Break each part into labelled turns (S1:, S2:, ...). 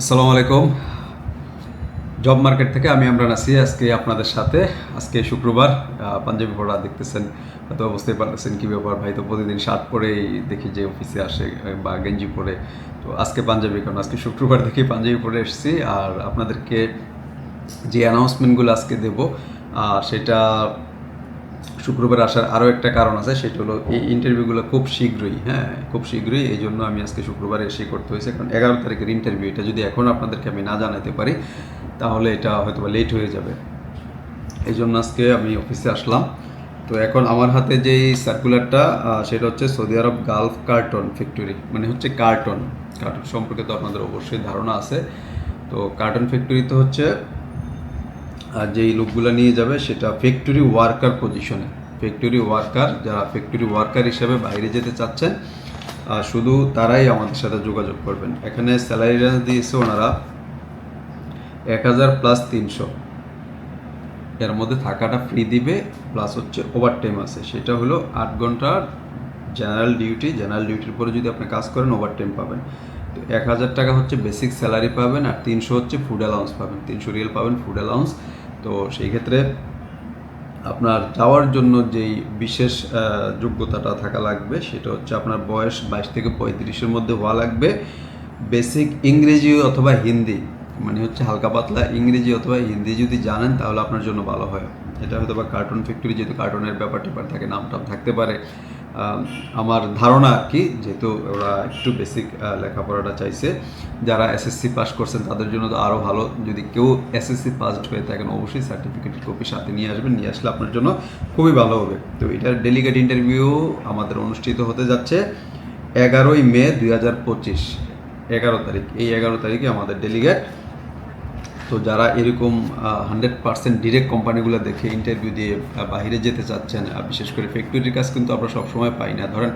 S1: আসসালামু আলাইকুম। Job market থেকে আমি আমরা আছি। আজকে আপনাদের সাথে। আজকে শুক্রবার পাঞ্জাবি পড়া দেখতেছেন, হয়তো বুঝতেই পারতেছেন কী ব্যাপার ভাই। তো প্রতিদিন শার্ট পরেই দেখি যে অফিসে আসে বা গেঞ্জি পরে। তো আজকে পাঞ্জাবি কারণ আজকে শুক্রবার দেখি পাঞ্জাবি পরে এসেছি। আর আপনাদেরকে যে অ্যানাউন্সমেন্টগুলো আজকে দেব সেটা শুক্রবার আসার আরও একটা কারণ আছে, সেটা হলো এই ইন্টারভিউগুলো খুব শীঘ্রই হ্যাঁ খুব শীঘ্রই, এই জন্য আমি আজকে শুক্রবার এসে করতে হয়েছে, কারণ এগারো তারিখের ইন্টারভিউ এটা যদি এখন আপনাদেরকে আমি না জানাতে পারি, তাহলে এটা হয়তো লেট হয়ে যাবে। এই জন্য আজকে আমি অফিসে আসলাম। তো এখন আমার হাতে যেই সার্কুলারটা সেটা হচ্ছে Saudi Arab Gulf carton factory মানে হচ্ছে কার্টন কার্টন সম্পর্কে তো আপনাদের অবশ্যই ধারণা আছে। তো কার্টন ফ্যাক্টরিতে হচ্ছে আর যেই লোকগুলো নিয়ে যাবে, সেটা ফ্যাক্টরি ওয়ার্কার পজিশনে। ফ্যাক্টরি ওয়ার্কার যারা ফ্যাক্টরি ওয়ার্কার হিসেবে বাইরে যেতে চাচ্ছেন শুধু তারাই আমাদের সাথে যোগাযোগ করবেন। এখানে স্যালারি রেঞ্জ দিয়েছে ওনারা এক হাজার প্লাস তিনশো। এর মধ্যে থাকাটা ফ্রি দিবে প্লাস হচ্ছে ওভার টাইম আছে। সেটা হলো আট ঘণ্টার জেনারেল ডিউটি জেনারেল ডিউটির পরে যদি আপনি কাজ করেন ওভার টাইম পাবেন। তো এক হাজার টাকা হচ্ছে বেসিক স্যালারি পাবেন, আর তিনশো হচ্ছে ফুড অ্যালাউন্স পাবেন। তিনশো রিয়েল পাবেন ফুড অ্যালাউন্স তো সেই ক্ষেত্রে আপনার যাওয়ার জন্য যেই বিশেষ যোগ্যতাটা থাকা লাগবে, সেটা হচ্ছে আপনার বয়স বাইশ থেকে পঁয়ত্রিশের মধ্যে হওয়া লাগবে। বেসিক ইংরেজি অথবা হিন্দি মানে হচ্ছে হালকা পাতলা ইংরেজি অথবা হিন্দি যদি জানেন, তাহলে আপনার জন্য ভালো হয়। এটা হয়তো বা কার্টুন ফ্যাক্টরি যেহেতু কার্টুনের ব্যাপার ট্যাপার থাকে নাম টাম থাকতে পারে। আমার ধারণা আর কি, যেহেতু ওরা একটু বেসিক লেখাপড়াটা চাইছে, যারা এসএসসি পাস করছেন তাদের জন্য তো আরও ভালো। যদি কেউ এসএসসি পাসড হয়ে থাকেন অবশ্যই সার্টিফিকেটের কপি সাথে নিয়ে আসবেন, নিয়ে আসলে আপনার জন্য খুবই ভালো হবে। তো এটার ডেলিগেট ইন্টারভিউ আমাদের অনুষ্ঠিত হতে যাচ্ছে এগারোই মে দুই হাজার পঁচিশ। এগারো তারিখ, এই এগারো তারিখে আমাদের ডেলিগেট তো যারা এরকম হান্ড্রেড পার্সেন্ট ডিরেক্ট কোম্পানিগুলো দেখে ইন্টারভিউ দিয়ে বাইরে যেতে চাচ্ছেন আর বিশেষ করে ফ্যাক্টরির কাজ কিন্তু আমরা সবসময় পাই না। ধরেন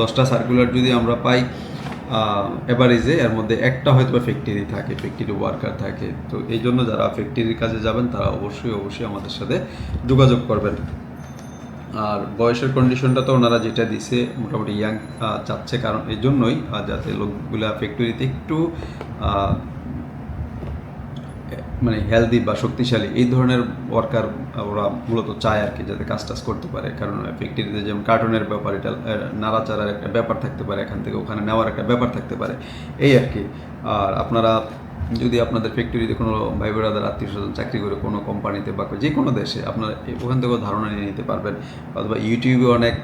S1: দশটা সার্কুলার যদি আমরা পাই এভারেজে এর মধ্যে একটা হয়তো ফ্যাক্টরি থাকে ফ্যাক্টরি ওয়ার্কার থাকে। তো এই জন্য যারা ফ্যাক্টরির কাজে যাবেন, তারা অবশ্যই অবশ্যই আমাদের সাথে যোগাযোগ করবেন। আর বয়সের কন্ডিশনটা তো ওনারা যেটা দিছে, মোটামুটি ইয়াং চাচ্ছে। কারণ এই জন্যই যাতে লোকগুলা ফ্যাক্টরিতে একটু মানে হেলদি বা শক্তিশালী, এই ধরনের ওয়ার্কার ওরা মূলত চায় আর কি, যাতে কাজ টাজ করতে পারে। কারণ ফ্যাক্টরিতে যেমন কার্টুনের ব্যাপার, এটা নাড়াচাড়ার একটা ব্যাপার থাকতে পারে, এখান থেকে ওখানে নেওয়ার একটা ব্যাপার থাকতে পারে। এই আর কি। আর আপনারা যদি আপনাদের ফ্যাক্টরিতে কোনো ভাই বোনাদের আত্মীয় স্বজন চাকরি করে কোনো কোম্পানিতে বা যে কোনো দেশে, আপনারা ওখান থেকেও ধারণা নিয়ে নিতে পারবেন। অথবা ইউটিউবে অনেক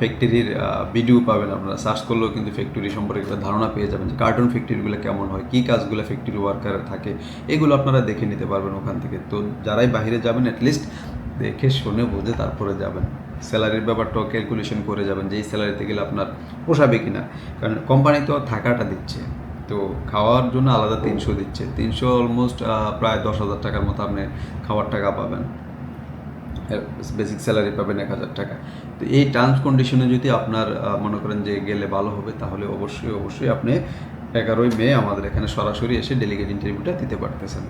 S1: ফ্যাক্টরির ভিডিও পাবেন আপনারা। সার্চ করলেও কিন্তু ফ্যাক্টরি সম্পর্কে একটা ধারণা পেয়ে যাবেন যে কার্টুন ফ্যাক্টরিগুলো কেমন হয়, কী কাজগুলো ফ্যাক্টরি ওয়ার্কার থাকে। এগুলো আপনারা দেখে নিতে পারবেন ওখান থেকে। তো যারাই বাইরে যাবেন অ্যাটলিস্ট দেখে শুনে বুঝে তারপরে যাবেন। স্যালারির ব্যাপারটাও ক্যালকুলেশন করে যাবেন যে এই স্যালারিতে গেলে আপনার পোষাবে কিনা। কারণ কোম্পানি তো থাকাটা দিচ্ছে। তো খাওয়ার জন্য আলাদা তিনশো দিচ্ছে। তিনশো অলমোস্ট প্রায় দশ হাজার টাকার মতো আপনি খাওয়ার টাকা পাবেন। বেসিক স্যালারি পাবেন এক হাজার টাকা। তো এই টার্মস কন্ডিশনে যদি আপনার মনে করেন যে গেলে ভালো হবে, তাহলে অবশ্যই অবশ্যই আপনি এগারোই মে আমাদের এখানে সরাসরি এসে ডেলিগেট ইন্টারভিউটা দিতে পারতেছেন।